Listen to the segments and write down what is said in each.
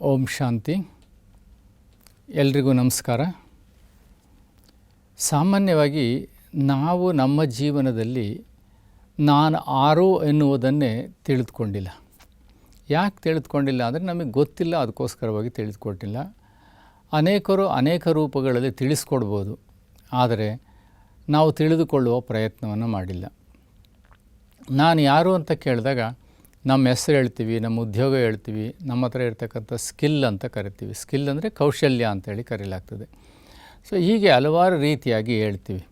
ಓಂ ಶಾಂತಿ. ಎಲ್ರಿಗೂ ನಮಸ್ಕಾರ. ಸಾಮಾನ್ಯವಾಗಿ ನಾವು ನಮ್ಮ ಜೀವನದಲ್ಲಿ ನಾನು ಆರು ಎನ್ನುವುದನ್ನೇ ತಿಳಿದುಕೊಂಡಿಲ್ಲ. ಯಾಕೆ ತಿಳಿದುಕೊಂಡಿಲ್ಲ ಅಂದರೆ ನಮಗೆ ಗೊತ್ತಿಲ್ಲ ಅದಕ್ಕೋಸ್ಕರವಾಗಿ ತಿಳಿದುಕೊಟ್ಟಿಲ್ಲ. ಅನೇಕರು ಅನೇಕ ರೂಪಗಳಲ್ಲಿ ತಿಳಿಸ್ಕೊಡ್ಬೋದು. ಆದರೆ ನಾವು ತಿಳಿದುಕೊಳ್ಳುವ ಪ್ರಯತ್ನವನ್ನು ಮಾಡಿಲ್ಲ. ನಾನು ಯಾರು ಅಂತ ಕೇಳಿದಾಗ ನಮ್ಮ ಹೆಸರು ಹೇಳ್ತೀವಿ, ನಮ್ಮ ಉದ್ಯೋಗ ಹೇಳ್ತೀವಿ, ನಮ್ಮ ಹತ್ರ ಇರ್ತಕ್ಕಂಥ ಸ್ಕಿಲ್ ಅಂತ ಕರಿತೀವಿ. ಸ್ಕಿಲ್ ಅಂದರೆ ಕೌಶಲ್ಯ ಅಂತೇಳಿ ಕರೀಲಾಗ್ತದೆ. ಸೊ ಹೀಗೆ ಹಲವಾರು ರೀತಿಯಾಗಿ ಹೇಳ್ತೀವಿ.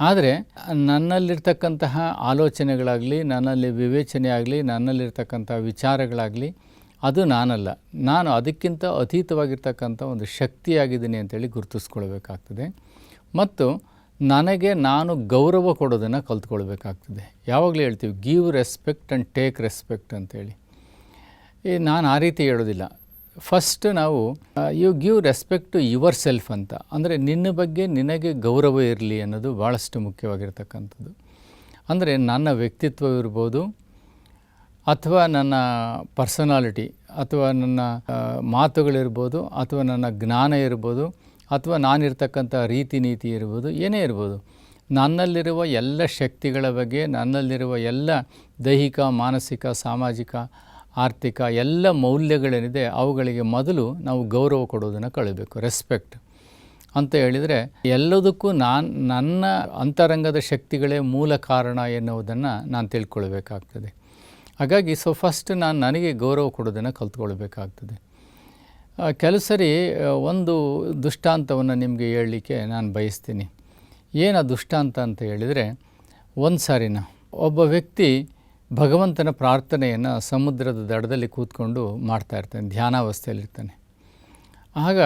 ಆದರೆ, ನನ್ನಲ್ಲಿರ್ತಕ್ಕಂತಹ ಆಲೋಚನೆಗಳಾಗಲಿ, ನನ್ನಲ್ಲಿ ವಿವೇಚನೆ ಆಗಲಿ, ನನ್ನಲ್ಲಿರ್ತಕ್ಕಂಥ ವಿಚಾರಗಳಾಗಲಿ, ಅದು ನಾನಲ್ಲ. ನಾನು ಅದಕ್ಕಿಂತ ಅತೀತವಾಗಿರ್ತಕ್ಕಂಥ ಒಂದು ಶಕ್ತಿಯಾಗಿದ್ದೀನಿ ಅಂತೇಳಿ ಗುರುತಿಸ್ಕೊಳ್ಬೇಕಾಗ್ತದೆ. ಮತ್ತು ನನಗೆ ನಾನು ಗೌರವ ಕೊಡೋದನ್ನು ಕಲ್ತ್ಕೊಳ್ಬೇಕಾಗ್ತದೆ. ಯಾವಾಗಲೂ ಹೇಳ್ತೀವಿ give respect and take respect ಅಂತೇಳಿ. ಈ ನಾನು ಆ ರೀತಿ ಹೇಳೋದಿಲ್ಲ. ಫಸ್ಟ್ ನಾವು you give respect to yourself ಅಂತ. ಅಂದರೆ ನಿನ್ನ ಬಗ್ಗೆ ನಿನಗೆ ಗೌರವ ಇರಲಿ ಅನ್ನೋದು ಭಾಳಷ್ಟು ಮುಖ್ಯವಾಗಿರ್ತಕ್ಕಂಥದ್ದು. ಅಂದರೆ ನನ್ನ ವ್ಯಕ್ತಿತ್ವ ಇರ್ಬೋದು ಅಥವಾ ನನ್ನ ಪರ್ಸನಾಲಿಟಿ ಅಥವಾ ನನ್ನ ಮಾತುಗಳಿರ್ಬೋದು, ಅಥವಾ ನನ್ನ ಜ್ಞಾನ ಇರ್ಬೋದು ಅಥವಾ ನಾನಿರ್ತಕ್ಕಂಥ ರೀತಿ ನೀತಿ ಇರ್ಬೋದು, ಏನೇ ಇರ್ಬೋದು, ನನ್ನಲ್ಲಿರುವ ಎಲ್ಲ ಶಕ್ತಿಗಳ ಬಗ್ಗೆ, ನನ್ನಲ್ಲಿರುವ ಎಲ್ಲ ದೈಹಿಕ, ಮಾನಸಿಕ, ಸಾಮಾಜಿಕ, ಆರ್ಥಿಕ ಎಲ್ಲ ಮೌಲ್ಯಗಳೇನಿದೆ, ಅವುಗಳಿಗೆ ಮೊದಲು ನಾವು ಗೌರವ ಕೊಡೋದನ್ನು ಕಳಬೇಕು ರೆಸ್ಪೆಕ್ಟ್ ಅಂತ ಹೇಳಿದರೆ, ಎಲ್ಲದಕ್ಕೂ ನಾನು, ನನ್ನ ಅಂತರಂಗದ ಶಕ್ತಿಗಳೇ ಮೂಲ ಕಾರಣ ಎನ್ನುವುದನ್ನು ನಾನು ತಿಳ್ಕೊಳ್ಬೇಕಾಗ್ತದೆ. ಹಾಗಾಗಿ ಸೊ ಫಸ್ಟ್ ನಾನು ನನಗೆ ಗೌರವ ಕೊಡೋದನ್ನು ಕಲ್ತ್ಕೊಳ್ಬೇಕಾಗ್ತದೆ. ಕೆಲವು ಸರಿ ಒಂದು ದುಷ್ಟಾಂತವನ್ನು ನಿಮಗೆ ಹೇಳಲಿಕ್ಕೆ ನಾನು ಬಯಸ್ತೀನಿ. ಏನು ದುಷ್ಟಾಂತ ಅಂತ ಹೇಳಿದರೆ, ಒಂದು ಸಾರಿನ ಒಬ್ಬ ವ್ಯಕ್ತಿ ಭಗವಂತನ ಪ್ರಾರ್ಥನೆಯನ್ನು ಸಮುದ್ರದ ದಡದಲ್ಲಿ ಕೂತ್ಕೊಂಡು ಮಾಡ್ತಾ ಇರ್ತಾನೆ, ಧ್ಯಾನಾವಸ್ಥೆಯಲ್ಲಿರ್ತಾನೆ. ಆಗ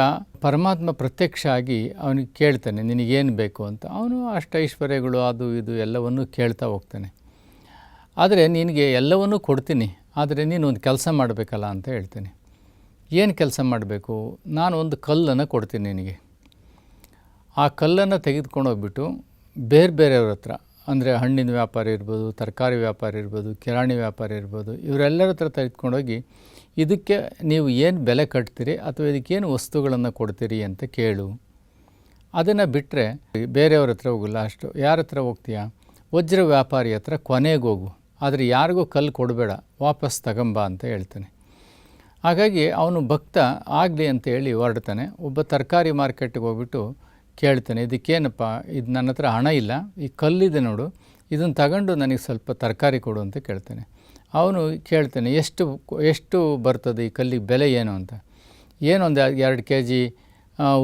ಪರಮಾತ್ಮ ಪ್ರತ್ಯಕ್ಷ ಆಗಿ ಅವನಿಗೆ ಕೇಳ್ತಾನೆ, ನಿನಗೇನು ಬೇಕು ಅಂತ. ಅವನು ಅಷ್ಟ ಐಶ್ವರ್ಯಗಳು, ಅದು ಇದು ಎಲ್ಲವನ್ನೂ ಕೇಳ್ತಾ ಹೋಗ್ತಾನೆ. ಆದರೆ ನಿನಗೆ ಎಲ್ಲವನ್ನೂ ಕೊಡ್ತೀನಿ, ಆದರೆ ನೀನು ಒಂದು ಕೆಲಸ ಮಾಡಬೇಕಲ್ಲ ಅಂತ ಹೇಳ್ತೇನೆ. ಏನು ಕೆಲಸ ಮಾಡಬೇಕು? ನಾನು ಒಂದು ಕಲ್ಲನ್ನು ಕೊಡ್ತೀನಿ ನಿನಗೆ. ಆ ಕಲ್ಲನ್ನು ತೆಗೆದುಕೊಂಡು ಹೋಗ್ಬಿಟ್ಟು ಬೇರೆ ಬೇರೆಯವ್ರ ಹತ್ರ, ಅಂದರೆ ಹಣ್ಣಿನ ವ್ಯಾಪಾರ ಇರ್ಬೋದು, ತರಕಾರಿ ವ್ಯಾಪಾರ ಇರ್ಬೋದು, ಕಿರಾಣಿ ವ್ಯಾಪಾರ ಇರ್ಬೋದು, ಇವರೆಲ್ಲರ ಹತ್ರ ತೆಗೆದುಕೊಂಡೋಗಿ ಇದಕ್ಕೆ ನೀವು ಏನು ಬೆಲೆ ಕಟ್ತೀರಿ ಅಥವಾ ಇದಕ್ಕೇನು ವಸ್ತುಗಳನ್ನು ಕೊಡ್ತೀರಿ ಅಂತ ಕೇಳು. ಅದನ್ನು ಬಿಟ್ಟರೆ ಬೇರೆಯವ್ರ ಹತ್ರ ಹೋಗಲ್ಲ. ಅಷ್ಟು ಯಾರ ಹತ್ರ ಹೋಗ್ತೀಯಾ? ವಜ್ರ ವ್ಯಾಪಾರಿ ಹತ್ರ ಕೊನೆಗೆ ಹೋಗು. ಆದರೆ ಯಾರಿಗೂ ಕಲ್ಲು ಕೊಡಬೇಡ. ವಾಪಸ್ ತಗೊಂಬ ಅಂತ ಹೇಳ್ತಾನೆ. ಹಾಗಾಗಿ ಅವನು ಭಕ್ತ ಆಗಲಿ ಅಂತ ಹೇಳಿ ಹೊರಡ್ತಾನೆ. ಒಬ್ಬ ತರಕಾರಿ ಮಾರ್ಕೆಟ್ಗೆ ಹೋಗ್ಬಿಟ್ಟು ಕೇಳ್ತಾನೆ, ಇದಕ್ಕೇನಪ್ಪ? ಇದು ನನ್ನ ಹತ್ರ ಹಣ ಇಲ್ಲ. ಈ ಕಲ್ಲಿದೆ ನೋಡು. ಇದನ್ನು ತಗೊಂಡು ನನಗೆ ಸ್ವಲ್ಪ ತರಕಾರಿ ಕೊಡು ಅಂತ ಕೇಳ್ತಾನೆ. ಅವನು ಕೇಳ್ತಾನೆ, ಎಷ್ಟು ಎಷ್ಟು ಬರ್ತದೆ ಈ ಕಲ್ಲಿಗೆ? ಬೆಲೆ ಏನು ಅಂತ? ಏನೊಂದು ಎರಡು ಕೆ ಜಿ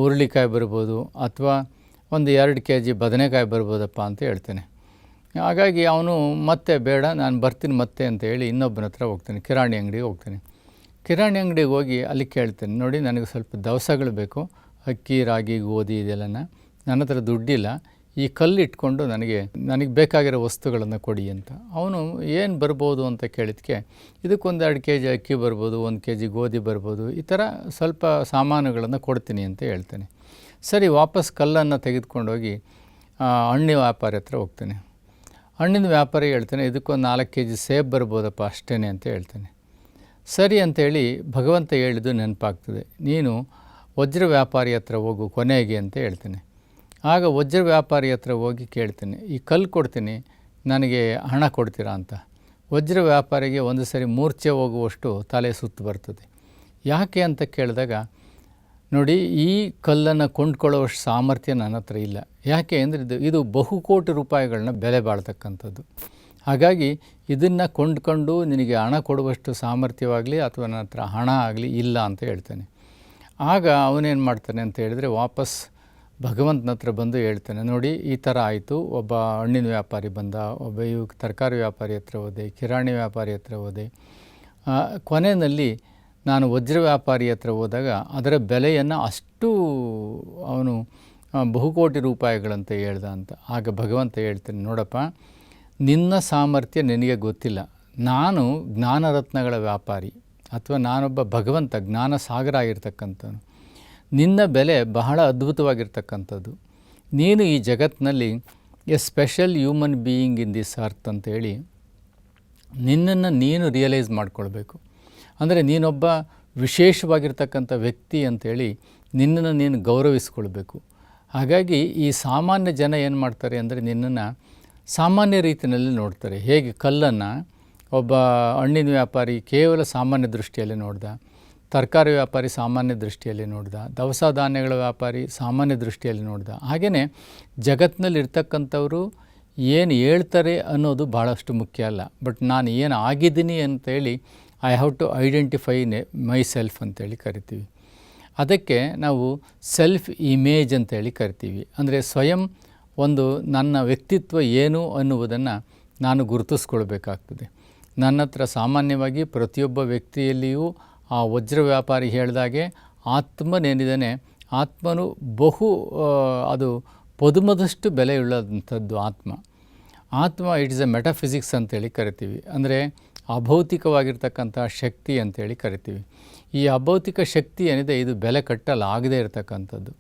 ಹುರುಳಿಕಾಯಿ ಬರ್ಬೋದು ಅಥವಾ ಒಂದು ಎರಡು ಕೆ ಜಿ ಬದನೆಕಾಯಿ ಬರ್ಬೋದಪ್ಪ ಅಂತ ಹೇಳ್ತಾನೆ. ಹಾಗಾಗಿ ಅವನು, ಮತ್ತೆ ಬೇಡ, ನಾನು ಬರ್ತೀನಿ ಮತ್ತೆ ಅಂತ ಹೇಳಿ ಇನ್ನೊಬ್ಬನ ಹತ್ರ ಹೋಗ್ತಾನೆ, ಕಿರಾಣಿ ಅಂಗಡಿಗೆ ಹೋಗ್ತಾನೆ. ಕಿರಾಣಿ ಅಂಗಡಿಗೆ ಹೋಗಿ ಅಲ್ಲಿ ಕೇಳ್ತೇನೆ. ನೋಡಿ, ನನಗೆ ಸ್ವಲ್ಪ ದವಸಗಳು ಬೇಕು. ಅಕ್ಕಿ, ರಾಗಿ, ಗೋಧಿ ಇದೆಲ್ಲನ ನನ್ನ ಹತ್ರ ದುಡ್ಡಿಲ್ಲ. ಈ ಕಲ್ಲು ಇಟ್ಕೊಂಡು ನನಗೆ ನನಗೆ ಬೇಕಾಗಿರೋ ವಸ್ತುಗಳನ್ನು ಕೊಡಿ ಅಂತ. ಅವನು ಏನು ಬರ್ಬೋದು ಅಂತ ಕೇಳಿದ್ಕೆ, ಇದಕ್ಕೊಂದು ಎರಡು ಕೆ ಜಿ ಅಕ್ಕಿ ಬರ್ಬೋದು, ಒಂದು ಕೆ ಜಿ ಗೋಧಿ ಬರ್ಬೋದು, ಈ ಥರ ಸ್ವಲ್ಪ ಸಾಮಾನುಗಳನ್ನು ಕೊಡ್ತೀನಿ ಅಂತ ಹೇಳ್ತೇನೆ. ಸರಿ, ವಾಪಸ್ ಕಲ್ಲನ್ನು ತೆಗೆದುಕೊಂಡೋಗಿ ಹಣ್ಣಿನ ವ್ಯಾಪಾರಿ ಹತ್ರ ಹೋಗ್ತೇನೆ. ಹಣ್ಣಿನ ವ್ಯಾಪಾರಿ ಹೇಳ್ತಾನೆ, ಇದಕ್ಕೊಂದು ನಾಲ್ಕು ಕೆ ಜಿ ಸೇಬ್ ಬರ್ಬೋದಪ್ಪ ಅಷ್ಟೇ ಅಂತ ಹೇಳ್ತಾನೆ. ಸರಿ ಅಂತೇಳಿ ಭಗವಂತ ಹೇಳಿದ್ದು ನೆನಪಾಗ್ತದೆ. ನೀನು ವಜ್ರ ವ್ಯಾಪಾರಿ ಹತ್ರ ಹೋಗು, ಕೊನೆಗೆ ಅಂತ ಹೇಳ್ತೇನೆ. ಆಗ ವಜ್ರ ವ್ಯಾಪಾರಿ ಹತ್ರ ಹೋಗಿ ಕೇಳ್ತೇನೆ, ಈ ಕಲ್ಲು ಕೊಡ್ತೀನಿ, ನನಗೆ ಹಣ ಕೊಡ್ತೀರಾ ಅಂತ? ವಜ್ರ ವ್ಯಾಪಾರಿಗೆ ಒಂದು ಸರಿ ಮೂರ್ಛೆ ಹೋಗುವಷ್ಟು ತಲೆ ಸುತ್ತು ಬರ್ತದೆ. ಯಾಕೆ ಅಂತ ಕೇಳಿದಾಗ, ನೋಡಿ, ಈ ಕಲ್ಲನ್ನು ಕೊಂಡ್ಕೊಳ್ಳುವಷ್ಟು ಸಾಮರ್ಥ್ಯ ನನ್ನ ಹತ್ರ ಇಲ್ಲ. ಯಾಕೆ? ಅಂದರೆ ಇದು ಇದು ಬಹುಕೋಟಿ ರೂಪಾಯಿಗಳನ್ನ ಬೆಲೆ ಬಾಳ್ತಕ್ಕಂಥದ್ದು. ಹಾಗಾಗಿ ಇದನ್ನು ಕೊಂಡ್ಕೊಂಡು ನಿನಗೆ ಹಣ ಕೊಡುವಷ್ಟು ಸಾಮರ್ಥ್ಯವಾಗಲಿ ಅಥವಾ ನನ್ನ ಹತ್ರ ಹಣ ಆಗಲಿ ಇಲ್ಲ ಅಂತ ಹೇಳ್ತಾನೆ. ಆಗ ಅವನೇನು ಮಾಡ್ತಾನೆ ಅಂತ ಹೇಳಿದರೆ ವಾಪಸ್ ಭಗವಂತನ ಹತ್ರ ಬಂದು ಹೇಳ್ತಾನೆ, ನೋಡಿ, ಈ ಥರ ಆಯಿತು. ಒಬ್ಬ ಹಣ್ಣಿನ ವ್ಯಾಪಾರಿ ಬಂದ, ಒಬ್ಬ ಇವು ತರಕಾರಿ ವ್ಯಾಪಾರಿ ಹತ್ರ ಹೋದೆ, ಕಿರಾಣಿ ವ್ಯಾಪಾರಿ ಹತ್ರ ಹೋದೆ. ಕೊನೆಯಲ್ಲಿ ನಾನು ವಜ್ರ ವ್ಯಾಪಾರಿ ಹತ್ರ ಹೋದಾಗ ಅದರ ಬೆಲೆಯನ್ನು ಅಷ್ಟು ಅವನು ಬಹುಕೋಟಿ ರೂಪಾಯಿಗಳಂತ ಹೇಳ್ದ ಅಂತ. ಆಗ ಭಗವಂತ ಹೇಳ್ತಾನೆ, ನೋಡಪ್ಪ ನಿನ್ನ ಸಾಮರ್ಥ್ಯ ನಿನಗೆ ಗೊತ್ತಿಲ್ಲ. ನಾನು ಜ್ಞಾನರತ್ನಗಳ ವ್ಯಾಪಾರಿ ಅಥವಾ ನಾನೊಬ್ಬ ಭಗವಂತ ಜ್ಞಾನ ಸಾಗರ ಆಗಿರ್ತಕ್ಕಂಥವನು. ನಿನ್ನ ಬೆಲೆ ಬಹಳ ಅದ್ಭುತವಾಗಿರ್ತಕ್ಕಂಥದ್ದು. ನೀನು ಈ ಜಗತ್ತಿನಲ್ಲಿ a special human being in this earth ಅಂತೇಳಿ ನಿನ್ನನ್ನು ನೀನು ರಿಯಲೈಸ್ ಮಾಡ್ಕೊಳ್ಬೇಕು. ಅಂದರೆ ನೀನೊಬ್ಬ ವಿಶೇಷವಾಗಿರ್ತಕ್ಕಂಥ ವ್ಯಕ್ತಿ ಅಂತೇಳಿ ನಿನ್ನನ್ನು ನೀನು ಗೌರವಿಸ್ಕೊಳ್ಬೇಕು. ಹಾಗಾಗಿ ಈ ಸಾಮಾನ್ಯ ಜನ ಏನು ಮಾಡ್ತಾರೆ ಅಂದರೆ ನಿನ್ನನ್ನು ಸಾಮಾನ್ಯ ರೀತಿಯಲ್ಲಿ ನೋಡ್ತಾರೆ. ಹೇಗೆ ಕಲ್ಲನ್ನು ಒಬ್ಬ ಹಣ್ಣಿನ ವ್ಯಾಪಾರಿ ಕೇವಲ ಸಾಮಾನ್ಯ ದೃಷ್ಟಿಯಲ್ಲಿ ನೋಡ್ದ, ತರಕಾರಿ ವ್ಯಾಪಾರಿ ಸಾಮಾನ್ಯ ದೃಷ್ಟಿಯಲ್ಲಿ ನೋಡ್ದ, ದವಸ ಧಾನ್ಯಗಳ ವ್ಯಾಪಾರಿ ಸಾಮಾನ್ಯ ದೃಷ್ಟಿಯಲ್ಲಿ ನೋಡ್ದ. ಹಾಗೆಯೇ ಜಗತ್ತಿನಲ್ಲಿರ್ತಕ್ಕಂಥವರು ಏನು ಹೇಳ್ತಾರೆ ಅನ್ನೋದು ಭಾಳಷ್ಟು ಮುಖ್ಯ ಅಲ್ಲ. ಬಟ್ ನಾನು ಏನು ಆಗಿದ್ದೀನಿ ಅಂತೇಳಿ ಐ ಹ್ಯಾವ್ ಟು ಐಡೆಂಟಿಫೈ ನೆ ಮೈ ಸೆಲ್ಫ್ ಅಂತೇಳಿ ಕರಿತೀವಿ. ಅದಕ್ಕೆ ನಾವು ಸೆಲ್ಫ್ ಇಮೇಜ್ ಅಂತೇಳಿ ಕರಿತೀವಿ. ಅಂದರೆ ಸ್ವಯಂ ಒಂದು ನನ್ನ ವ್ಯಕ್ತಿತ್ವ ಏನು ಅನ್ನುವುದನ್ನು ನಾನು ಗುರುತಿಸ್ಕೊಳ್ಬೇಕಾಗ್ತದೆ. ನನ್ನ ಹತ್ರ ಸಾಮಾನ್ಯವಾಗಿ ಪ್ರತಿಯೊಬ್ಬ ವ್ಯಕ್ತಿಯಲ್ಲಿಯೂ ಆ ವಜ್ರ ವ್ಯಾಪಾರಿ ಹೇಳಿದಾಗೆ ಆತ್ಮನೇನಿದ್ದಾನೆ ಆತ್ಮನು ಬಹು ಅದು ಪದುಮದಷ್ಟು ಬೆಲೆಯುಳ್ಳಂಥದ್ದು ಆತ್ಮ. ಆತ್ಮ, ಇಟ್ ಇಸ್ ಎ ಮೆಟಾಫಿಸಿಕ್ಸ್ ಅಂತೇಳಿ ಕರಿತೀವಿ. ಅಂದರೆ ಅಭೌತಿಕವಾಗಿರ್ತಕ್ಕಂಥ ಶಕ್ತಿ ಅಂತೇಳಿ ಕರಿತೀವಿ. ಈ ಅಭೌತಿಕ ಶಕ್ತಿ ಏನಿದೆ, ಇದು ಬೆಲೆ ಕಟ್ಟಲಾಗದೇ ಇರತಕ್ಕಂಥದ್ದು.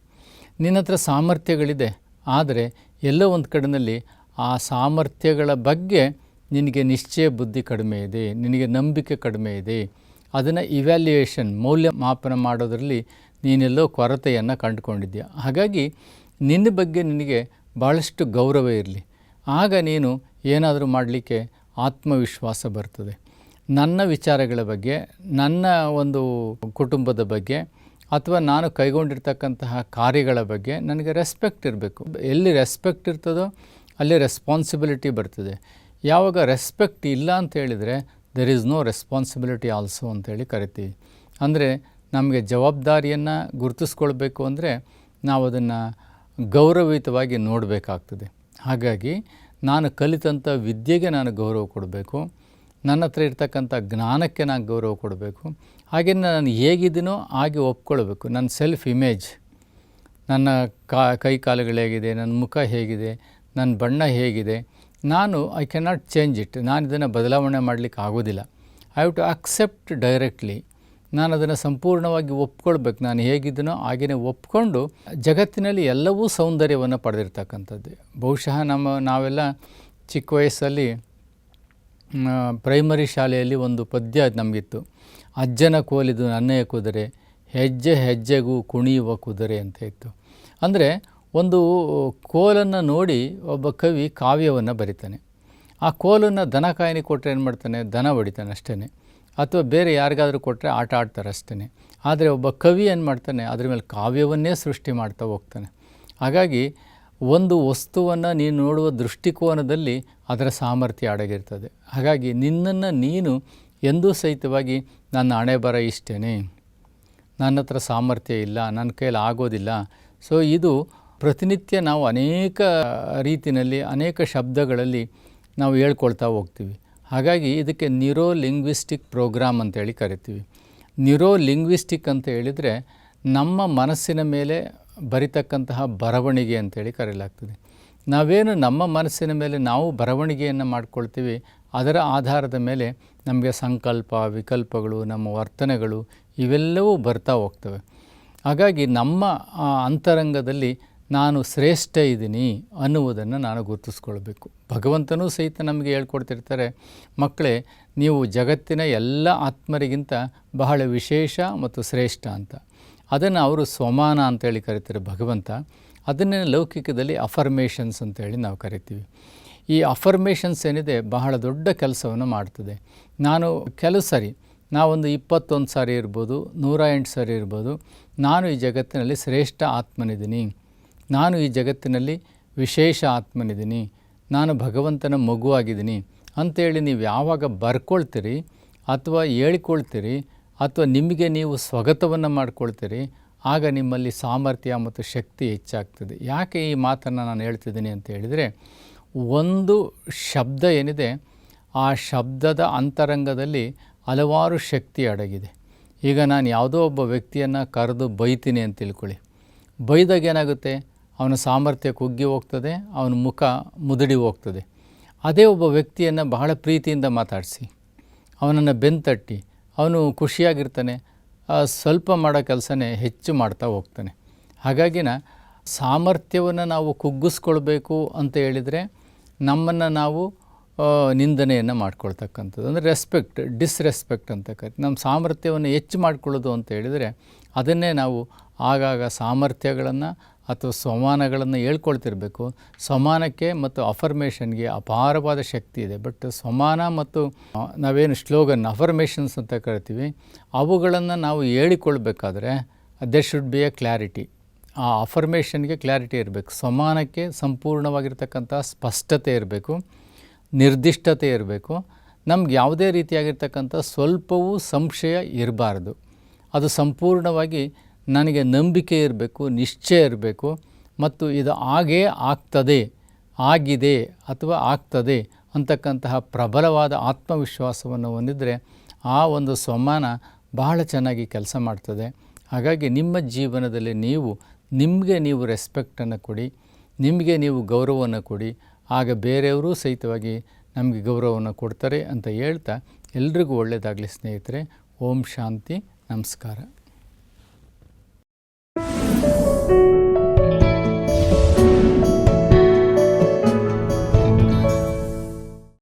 ನಿನ್ನ ಹತ್ರ ಸಾಮರ್ಥ್ಯಗಳಿದೆ ಆದರೆ ಎಲ್ಲೋ ಒಂದು ಕಡೆಯಲ್ಲಿ ಆ ಸಾಮರ್ಥ್ಯಗಳ ಬಗ್ಗೆ ನಿನಗೆ ನಿಶ್ಚಯ ಬುದ್ಧಿ ಕಡಿಮೆ ಇದೆ, ನಿನಗೆ ನಂಬಿಕೆ ಕಡಿಮೆ ಇದೆ. ಅದನ್ನು ಇವ್ಯಾಲ್ಯೂಯೇಷನ್ ಮೌಲ್ಯಮಾಪನ ಮಾಡೋದರಲ್ಲಿ ನೀನೆಲ್ಲೋ ಕೊರತೆಯನ್ನು ಕಂಡುಕೊಂಡಿದ್ದೀಯ. ಹಾಗಾಗಿ ನಿನ್ನ ಬಗ್ಗೆ ನಿನಗೆ ಭಾಳಷ್ಟು ಗೌರವ ಇರಲಿ. ಆಗ ನೀನು ಏನಾದರೂ ಮಾಡಲಿಕ್ಕೆ ಆತ್ಮವಿಶ್ವಾಸ ಬರ್ತದೆ. ನನ್ನ ವಿಚಾರಗಳ ಬಗ್ಗೆ, ನನ್ನ ಒಂದು ಕುಟುಂಬದ ಬಗ್ಗೆ ಅಥವಾ ನಾನು ಕೈಗೊಂಡಿರ್ತಕ್ಕಂತಹ ಕಾರ್ಯಗಳ ಬಗ್ಗೆ ನನಗೆ ರೆಸ್ಪೆಕ್ಟ್ ಇರಬೇಕು. ಎಲ್ಲಿ ರೆಸ್ಪೆಕ್ಟ್ ಇರ್ತದೋ ಅಲ್ಲಿ ರೆಸ್ಪಾನ್ಸಿಬಿಲಿಟಿ ಬರ್ತದೆ. ಯಾವಾಗ ರೆಸ್ಪೆಕ್ಟ್ ಇಲ್ಲ ಅಂತ ಹೇಳಿದರೆ there is no responsibility also ಅಂತೇಳಿ ಕರಿತೀವಿ. ಅಂದರೆ ನಮಗೆ ಜವಾಬ್ದಾರಿಯನ್ನು ಗುರುತಿಸ್ಕೊಳ್ಬೇಕು ಅಂದರೆ ನಾವು ಅದನ್ನು ಗೌರವಯುತವಾಗಿ ನೋಡಬೇಕಾಗ್ತದೆ. ಹಾಗಾಗಿ ನಾನು ಕಲಿತಂಥ ವಿದ್ಯೆಗೆ ನಾನು ಗೌರವ ಕೊಡಬೇಕು. ನನ್ನ ಹತ್ರ ಇರ್ತಕ್ಕಂಥ ಜ್ಞಾನಕ್ಕೆ ನಾನು ಗೌರವ ಕೊಡಬೇಕು. ಹಾಗೆ ನಾನು ಹೇಗಿದ್ದೀನೋ ಹಾಗೆ ಒಪ್ಕೊಳ್ಬೇಕು. ನನ್ನ ಸೆಲ್ಫ್ ಇಮೇಜ್ ನನ್ನ ಕಾ, ಕೈ ಕಾಲುಗಳು ಹೇಗಿದೆ, ನನ್ನ ಮುಖ ಹೇಗಿದೆ, ನನ್ನ ಬಣ್ಣ ಹೇಗಿದೆ, ನಾನು ಐ ನಾಟ್ ಚೇಂಜ್ ಇಟ್ ನಾನು ಇದನ್ನು ಬದಲಾವಣೆ ಮಾಡಲಿಕ್ಕೆ ಆಗೋದಿಲ್ಲ. I have to accept directly ನಾನು ಅದನ್ನು ಸಂಪೂರ್ಣವಾಗಿ ಒಪ್ಕೊಳ್ಬೇಕು. ನಾನು ಹೇಗಿದ್ದೀನೋ ಹಾಗೆಯೇ ಒಪ್ಕೊಂಡು ಜಗತ್ತಿನಲ್ಲಿ ಎಲ್ಲವೂ ಸೌಂದರ್ಯವನ್ನು ಪಡೆದಿರ್ತಕ್ಕಂಥದ್ದು. ಬಹುಶಃ ನಮ್ಮ ನಾವೆಲ್ಲ ಚಿಕ್ಕ ವಯಸ್ಸಲ್ಲಿ ಪ್ರೈಮರಿ ಶಾಲೆಯಲ್ಲಿ ಒಂದು ಪದ್ಯ ನಮಗಿತ್ತು. ಅಜ್ಜನ ಕೋಲಿದು ನನ್ನೆಯ ಕುದುರೆ, ಹೆಜ್ಜೆ ಹೆಜ್ಜೆಗೂ ಕುಣಿಯುವ ಕುದುರೆ ಅಂತ ಇತ್ತು. ಅಂದರೆ ಒಂದು ಕೋಲನ್ನು ನೋಡಿ ಒಬ್ಬ ಕವಿ ಕಾವ್ಯವನ್ನು ಬರಿತಾನೆ. ಆ ಕೋಲನ್ನು ದನ ಕಾಯಿನಿ ಕೊಟ್ಟರೆ ಏನು ಮಾಡ್ತಾನೆ? ದನ ಹೊಡಿತಾನೆ ಅಷ್ಟೇ ಅಥವಾ ಬೇರೆ ಯಾರಿಗಾದರೂ ಕೊಟ್ಟರೆ ಆಟ ಆಡ್ತಾರೆ ಅಷ್ಟೇ ಆದರೆ ಒಬ್ಬ ಕವಿ ಏನು ಮಾಡ್ತಾನೆ? ಅದ್ರ ಮೇಲೆ ಕಾವ್ಯವನ್ನೇ ಸೃಷ್ಟಿ ಮಾಡ್ತಾ ಹೋಗ್ತಾನೆ. ಹಾಗಾಗಿ ಒಂದು ವಸ್ತುವನ್ನು ನೀನು ನೋಡುವ ದೃಷ್ಟಿಕೋನದಲ್ಲಿ ಅದರ ಸಾಮರ್ಥ್ಯ ಅಡಗಿರ್ತದೆ. ಹಾಗಾಗಿ ನಿನ್ನನ್ನು ನೀನು ಎಂದೂ ಸಹಿತವಾಗಿ ನನ್ನ ಹಣೆ ಬರ ಇಷ್ಟೇ ನನ್ನ ಹತ್ರ ಸಾಮರ್ಥ್ಯ ಇಲ್ಲ, ನನ್ನ ಕೈಯಲ್ಲಿ ಆಗೋದಿಲ್ಲ. ಸೊ ಇದು ಪ್ರತಿನಿತ್ಯ ನಾವು ಅನೇಕ ರೀತಿಯಲ್ಲಿ ಅನೇಕ ಶಬ್ದಗಳಲ್ಲಿ ನಾವು ಹೇಳ್ಕೊಳ್ತಾ ಹೋಗ್ತೀವಿ. ಹಾಗಾಗಿ ಇದಕ್ಕೆ ನ್ಯೂರೋ ಲಿಂಗ್ವಿಸ್ಟಿಕ್ ಪ್ರೋಗ್ರಾಮ್ ಅಂತೇಳಿ ಕರಿತೀವಿ. ನ್ಯೂರೋ ಲಿಂಗ್ವಿಸ್ಟಿಕ್ ಅಂತ ಹೇಳಿದರೆ ನಮ್ಮ ಮನಸ್ಸಿನ ಮೇಲೆ ಬರಿತಕ್ಕಂತಹ ಬರವಣಿಗೆ ಅಂತೇಳಿ ಕರೆಯಲಾಗ್ತದೆ. ನಾವೇನು ನಮ್ಮ ಮನಸ್ಸಿನ ಮೇಲೆ ನಾವು ಬರವಣಿಗೆಯನ್ನು ಮಾಡಿಕೊಳ್ತೀವಿ, ಅದರ ಆಧಾರದ ಮೇಲೆ ನಮಗೆ ಸಂಕಲ್ಪ, ವಿಕಲ್ಪಗಳು, ನಮ್ಮ ವರ್ತನೆಗಳು ಇವೆಲ್ಲವೂ ಬರ್ತಾ ಹೋಗ್ತವೆ. ಹಾಗಾಗಿ ನಮ್ಮ ಅಂತರಂಗದಲ್ಲಿ ನಾನು ಶ್ರೇಷ್ಠ ಇದ್ದೀನಿ ಅನ್ನುವುದನ್ನು ನಾನು ಗುರುತಿಸ್ಕೊಳ್ಬೇಕು. ಭಗವಂತನೂ ಸಹಿತ ನಮಗೆ ಹೇಳ್ಕೊಡ್ತಿರ್ತಾರೆ, ಮಕ್ಕಳೇ, ನೀವು ಜಗತ್ತಿನ ಎಲ್ಲ ಆತ್ಮರಿಗಿಂತ ಬಹಳ ವಿಶೇಷ ಮತ್ತು ಶ್ರೇಷ್ಠ ಅಂತ. ಅದನ್ನು ಅವರು ಸ್ವಮಾನ ಅಂತೇಳಿ ಕರಿತಾರೆ, ಭಗವಂತ. ಅದನ್ನೇ ಲೌಕಿಕದಲ್ಲಿ ಅಫರ್ಮೇಷನ್ಸ್ ಅಂತೇಳಿ ನಾವು ಕರಿತೀವಿ. ಈ ಅಫರ್ಮೇಷನ್ಸ್ ಏನಿದೆ, ಬಹಳ ದೊಡ್ಡ ಕೆಲಸವನ್ನು ಮಾಡ್ತದೆ. ನಾನು ಕೆಲವು ಸಾರಿ, ನಾವೊಂದು ಇಪ್ಪತ್ತೊಂದು ಸಾರಿ ಇರ್ಬೋದು, ನೂರ ಎಂಟು ಸಾರಿ ಇರ್ಬೋದು, ನಾನು ಈ ಜಗತ್ತಿನಲ್ಲಿ ಶ್ರೇಷ್ಠ ಆತ್ಮನಿದ್ದೀನಿ. ನಾನು ಈ ಜಗತ್ತಿನಲ್ಲಿ ವಿಶೇಷ ಆತ್ಮನಿದ್ದೀನಿ. ನಾನು ಭಗವಂತನ ಮಗುವಾಗಿದ್ದೀನಿ ಅಂಥೇಳಿ ನೀವು ಯಾವಾಗ ಬರ್ಕೊಳ್ತೀರಿ, ಅಥವಾ ಹೇಳಿಕೊಳ್ತೀರಿ ಅಥವಾ ನಿಮಗೆ ನೀವು ಸ್ವಗತವನ್ನು ಮಾಡ್ಕೊಳ್ತೀರಿ, ಆಗ ನಿಮ್ಮಲ್ಲಿ ಸಾಮರ್ಥ್ಯ ಮತ್ತು ಶಕ್ತಿ ಹೆಚ್ಚಾಗ್ತದೆ. ಯಾಕೆ ಈ ಮಾತನ್ನು ನಾನು ಹೇಳ್ತಿದ್ದೀನಿ ಅಂತ ಹೇಳಿದರೆ, ಒಂದು ಶಬ್ದ ಏನಿದೆ, ಆ ಶಬ್ದದ ಅಂತರಂಗದಲ್ಲಿ ಹಲವಾರು ಶಕ್ತಿ ಅಡಗಿದೆ. ಈಗ ನಾನು ಯಾವುದೋ ಒಬ್ಬ ವ್ಯಕ್ತಿಯನ್ನು ಕರೆದು ಬೈತೀನಿ ಅಂತ ತಿಳ್ಕೊಳ್ಳಿ. ಬೈದಾಗ ಏನಾಗುತ್ತೆ? ಅವನ ಸಾಮರ್ಥ್ಯ ಕುಗ್ಗಿ ಹೋಗ್ತದೆ, ಅವನ ಮುಖ ಮುದುಡಿ ಹೋಗ್ತದೆ. ಅದೇ ಒಬ್ಬ ವ್ಯಕ್ತಿಯನ್ನು ಬಹಳ ಪ್ರೀತಿಯಿಂದ ಮಾತಾಡಿಸಿ, ಅವನನ್ನು ಬೆಂತಟ್ಟಿ ಅವನು ಖುಷಿಯಾಗಿರ್ತಾನೆ ಸ್ವಲ್ಪ ಮಾಡೋ ಕೆಲಸನೇ ಹೆಚ್ಚು ಮಾಡ್ತಾ ಹೋಗ್ತಾನೆ. ಹಾಗಾಗಿನ ಸಾಮರ್ಥ್ಯವನ್ನು ನಾವು ಕುಗ್ಗಿಸ್ಕೊಳ್ಬೇಕು ಅಂತ ಹೇಳಿದರೆ ನಮ್ಮನ್ನು ನಾವು ನಿಂದನೆಯನ್ನು ಮಾಡ್ಕೊಳ್ತಕ್ಕಂಥದ್ದು. ಅಂದರೆ ರೆಸ್ಪೆಕ್ಟ್ ಡಿಸ್ರೆಸ್ಪೆಕ್ಟ್ ಅಂತ ಕರಿ ನಮ್ಮ ಸಾಮರ್ಥ್ಯವನ್ನು ಹೆಚ್ಚು ಮಾಡ್ಕೊಳ್ಳೋದು ಅಂತ ಹೇಳಿದರೆ ಅದನ್ನೇ ನಾವು ಆಗಾಗ ಸಾಮರ್ಥ್ಯಗಳನ್ನು ಅಥವಾ ಸಮಾನಗಳನ್ನು ಹೇಳ್ಕೊಳ್ತಿರ್ಬೇಕು. ಸಮಾನಕ್ಕೆ ಮತ್ತು ಅಫರ್ಮೇಷನ್ಗೆ ಅಪಾರವಾದ ಶಕ್ತಿ ಇದೆ. ಬಟ್ ಸಮಾನ ಮತ್ತು ನಾವೇನು ಸ್ಲೋಗನ್ ಅಫರ್ಮೇಷನ್ಸ್ ಅಂತ ಕರಿತೀವಿ, ಅವುಗಳನ್ನು ನಾವು ಹೇಳಿಕೊಳ್ಬೇಕಾದ್ರೆ they should be a clarity ಆ ಅಫರ್ಮೇಷನ್ಗೆ ಕ್ಲಾರಿಟಿ ಇರಬೇಕು. ಸಮಾನಕ್ಕೆ ಸಂಪೂರ್ಣವಾಗಿರ್ತಕ್ಕಂಥ ಸ್ಪಷ್ಟತೆ ಇರಬೇಕು. ನಿರ್ದಿಷ್ಟತೆ ಇರಬೇಕು. ನಮ್ಗೆ ಯಾವುದೇ ರೀತಿಯಾಗಿರ್ತಕ್ಕಂಥ ಸ್ವಲ್ಪವೂ ಸಂಶಯ ಇರಬಾರ್ದು. ಅದು ಸಂಪೂರ್ಣವಾಗಿ ನನಗೆ ನಂಬಿಕೆ ಇರಬೇಕು, ನಿಶ್ಚಯ ಇರಬೇಕು ಮತ್ತು ಇದು ಆಗೇ ಆಗ್ತದೆ, ಆಗಿದೆ ಅಥವಾ ಆಗ್ತದೆ ಅಂತಕ್ಕಂತಹ ಪ್ರಬಲವಾದ ಆತ್ಮವಿಶ್ವಾಸವನ್ನು ಹೊಂದಿದರೆ ಆ ಒಂದು ಸ್ವಮಾನ ಬಹಳ ಚೆನ್ನಾಗಿ ಕೆಲಸ ಮಾಡ್ತದೆ. ಹಾಗಾಗಿ ನಿಮ್ಮ ಜೀವನದಲ್ಲಿ ನೀವು, ನಿಮಗೆ ನೀವು ರೆಸ್ಪೆಕ್ಟನ್ನು ಕೊಡಿ, ನಿಮಗೆ ನೀವು ಗೌರವವನ್ನು ಕೊಡಿ, ಆಗ ಬೇರೆಯವರೂ ಸಹಿತವಾಗಿ ನಮಗೆ ಗೌರವವನ್ನು ಕೊಡ್ತಾರೆ ಅಂತ ಹೇಳ್ತಾ ಎಲ್ರಿಗೂ ಒಳ್ಳೆಯದಾಗಲಿ ಸ್ನೇಹಿತರೆ, ಓಂ ಶಾಂತಿ, ನಮಸ್ಕಾರ.